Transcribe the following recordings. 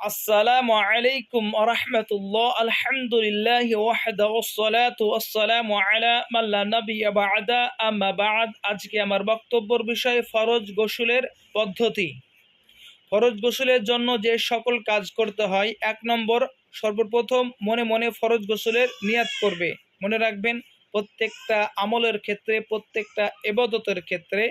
আসসালামু আলাইকুম আরহামতুল্লাহ আলহামদুলিল্লাহ ওয়াহদা ওয়াসসালাতু ওয়াসসালামু আলা মাল্লা নাবিয়্যা বা'দা। আম্মা বা'দ, আজকে আমার বক্তব্যের বিষয় ফরজ গোসলের পদ্ধতি। ফরজ গোসলের জন্য যে সকল কাজ করতে হয়, এক নম্বর সর্বপ্রথম মনে মনে ফরজ গোসলের নিয়াত করবে। মনে রাখবেন, প্রত্যেকটা আমলের ক্ষেত্রে, প্রত্যেকটা এবাদতের ক্ষেত্রে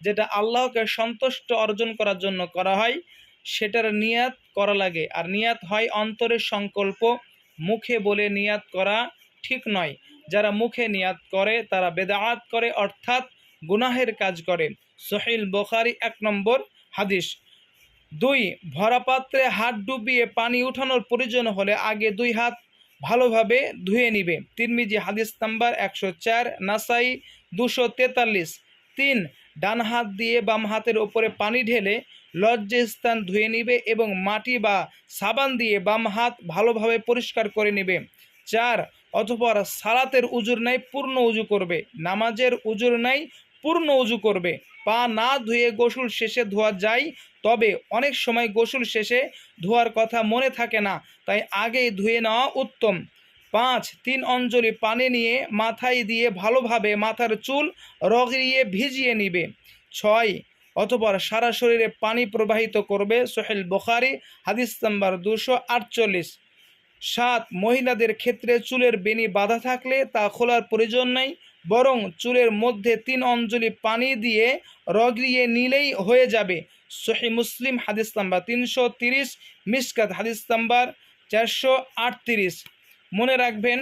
যেটা আল্লাহকে সন্তুষ্ট অর্জন করার জন্য করা হয় সেটার নিয়াত করা লাগে। আর নিয়াত হয় অন্তরের সংকল্প, মুখে বলে নিয়াত করা ঠিক নয়। যারা মুখে নিয়াত করে, তারা বেদাআত করে, অর্থাৎ গুনাহের কাজ করে। সহিল বখারি এক নম্বর হাদিস। দুই ভরা পাত্রে হাত ডুবিয়ে পানি উঠানোর প্রয়োজন হলে আগে দুই হাত ভালোভাবে ধুয়ে নিবে। তিরমিজি হাদিস নাম্বার একশো চার, নাসাই দুশো তেতাল্লিশ। তিন, ডান হাত দিয়ে বাম হাতের ওপরে পানি ঢেলে লজ্জাস্থান ধুয়ে নিবে এবং মাটি বা সাবান দিয়ে বাম হাত ভালোভাবে পরিষ্কার করে নেবে। চার, অতপর সালাতের উজুর নাই পূর্ণ উজু করবে। নামাজের উজুর নাই পূর্ণ উজু করবে। পা না ধুয়ে গোসল শেষে ধোয়া যায়, তবে অনেক সময় গোসল শেষে ধোয়ার কথা মনে থাকে না, তাই আগেই ধুয়ে নেওয়া উত্তম। পাঁচ, তিন অঞ্জলি পানি নিয়ে মাথায় দিয়ে ভালোভাবে মাথার চুল রগড়িয়ে ভিজিয়ে নিবে। ছয় অতপর সারা শরীরে পানি প্রবাহিত করবে সোহেল বোখারি, হাদিস নাম্বার দুশো আটচল্লিশ। সাত, মহিলাদের ক্ষেত্রে চুলের বেনি বাঁধা থাকলে তা খোলার প্রয়োজন নেই, বরং চুলের মধ্যে তিন অঞ্জলি পানি দিয়ে রগড়িয়ে নিলেই হয়ে যাবে। সহি মুসলিম, হাদিস নাম্বার তিনশো তিরিশ, মিসকাত, হাদিস নাম্বার চারশো আটত্রিশ। মনে রাখবেন,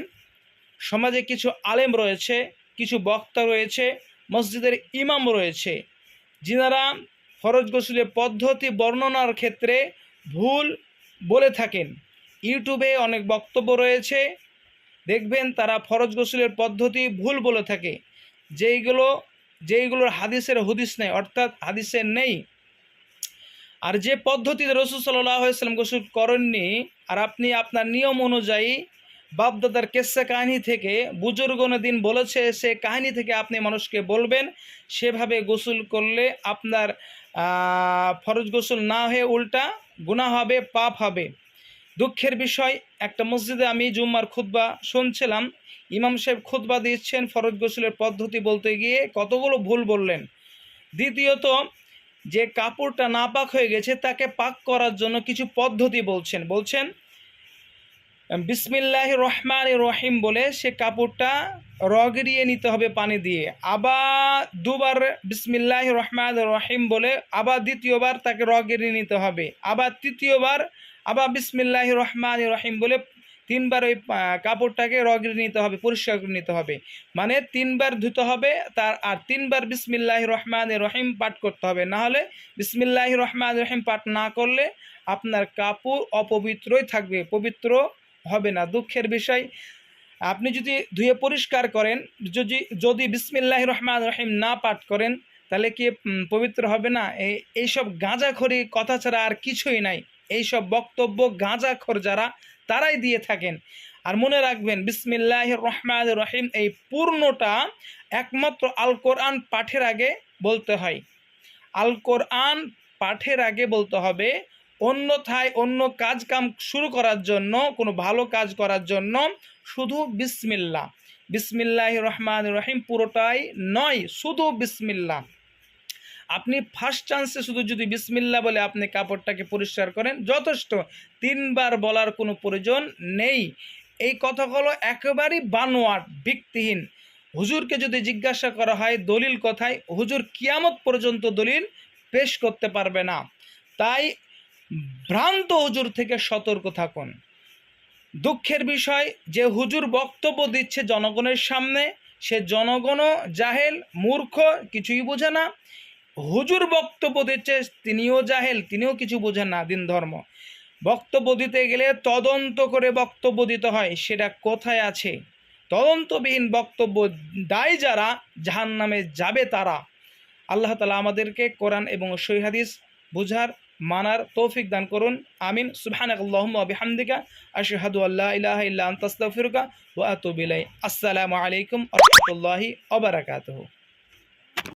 সমাজে কিছু আলেম রয়েছে, কিছু বক্তা রয়েছে, মসজিদের ইমাম রয়েছে যিনারা ফরজ গোসলের পদ্ধতি বর্ণনার ক্ষেত্রে ভুল বলে থাকেন। ইউটিউবে অনেক বক্তব্য রয়েছে। দেখবেন তারা ফরজ গোসলের পদ্ধতি ভুল বলে থাকে। যেইগুলো, যেইগুলোর হাদিসের হুদিস নেই, অর্থাৎ হাদিসের নেই। আর যে পদ্ধতিতে রসুল সাল্লাম গোসল করেননি, আর আপনি আপনার নিয়ম অনুযায়ী বাপদাদার কেসা কাহিনী থেকে বুজুর্গন দিন বলেছে, সে কাহিনী থেকে আপনি মানুষকে বলবেন, সেভাবে গোসল করলে আপনার ফরজ গোসল না হয়ে উল্টা গুণা হবে, পাপ হবে। দুঃখের বিষয়, একটা মসজিদে আমি জুম্মার খুতবা শুনছিলাম, ইমাম সাহেব খুতবা দিচ্ছেন ফরজ গোসলের পদ্ধতি বলতে গিয়ে কতগুলো ভুল বললেন। দ্বিতীয়ত, যে কাপড়টা না পাক হয়ে গেছে, তাকে পাক করার জন্য কিছু পদ্ধতি বলছেন। বলছেন বিসমিল্লাহ রহমান রহিম বলে সে কাপড়টা রগড়িয়ে নিতে হবে পানি দিয়ে। আবার দুবার বিসমিল্লাহ রহমান রহিম বলে আবার দ্বিতীয়বার তাকে রগড়িয়ে নিতে হবে। আবার তৃতীয়বার আবার বিসমিল্লাহ রহমান রহিম বলে তিনবার ওই কাপড়টাকে রগড়ে নিতে হবে, পরিষ্কার করে নিতে হবে। মানে তিনবার ধুতে হবে, তার, আর তিনবার বিসমিল্লাহ রহমান রহিম পাঠ করতে হবে। না হলে বিসমিল্লাহ রহমান রহিম পাঠ না করলে আপনার কাপড় অপবিত্রই থাকবে, পবিত্র হবে না। দুঃখের বিষয়, আপনি যদি ধুয়ে পরিষ্কার করেন, যদি যদি বিসমিল্লাহ রহমান রহিম না পাঠ করেন, তাহলে কি পবিত্র হবে না? এই এইসব গাঁজাখড়ি কথা ছাড়া আর কিছুই নাই। এইসব বক্তব্য গাঁজাখর যারা, তারাই দিয়ে থাকেন। আর মনে রাখবেন বিসমিল্লাহ রহমান রহিম এই পূর্ণটা একমাত্র আল কোরআন পাঠের আগে বলতে হয়। আল কোরআন পাঠের আগে বলতে হবে অন্যথায় অন্য কাজ কাম শুরু করার জন্য, কোনো ভালো কাজ করার জন্য শুধু বিসমিল্লা বিসমিল্লাহ রহমান রহিম পুরোটাই নয়, শুধু বিসমিল্লা আপনি ফার্স্ট চান্সে শুধু যদি বিসমিল্লা বলে আপনি কাপড়টাকে পরিষ্কার করেন, যথেষ্ট। তিনবার বলার কোনো প্রয়োজন নেই। এই কথাগুলো একেবারেই বানোয়াট, ভিত্তিহীন। হুজুরকে যদি জিজ্ঞাসা করা হয় দলিল কথায়, হুজুর কিয়ামত পর্যন্ত দলিল পেশ করতে পারবে না। তাই ভ্রান্ত হুজুর থেকে সতর্ক থাকুন। দুঃখের বিষয়, যে হুজুর বক্তব্য দিচ্ছে জনগণের সামনে, সে জনগণও জাহেল, মূর্খ, কিছুই বোঝে না। হুজুর বক্তব্য দিচ্ছে, তিনিও জাহেল, তিনিও কিছু বোঝেন না, দিন ধর্ম। বক্তব্য দিতে গেলে তদন্ত করে বক্তব্য দিতে হয়, সেটা কোথায় আছে? তদন্তবিহীন বক্তব্য দায় যারা জাহান নামে যাবে তারা। আল্লাহ তালা আমাদেরকে কোরআন এবং সৈহাদিস বুঝার মানার তৌফিক দান করুন। আমিন। সুবহানাক আল্লাহুম্মা বিহামদিকা। আশহাদু আল্লাহ ইলাহা ওয়া আসসালামু আলাইকুম ওয়া রাহমাতুল্লাহি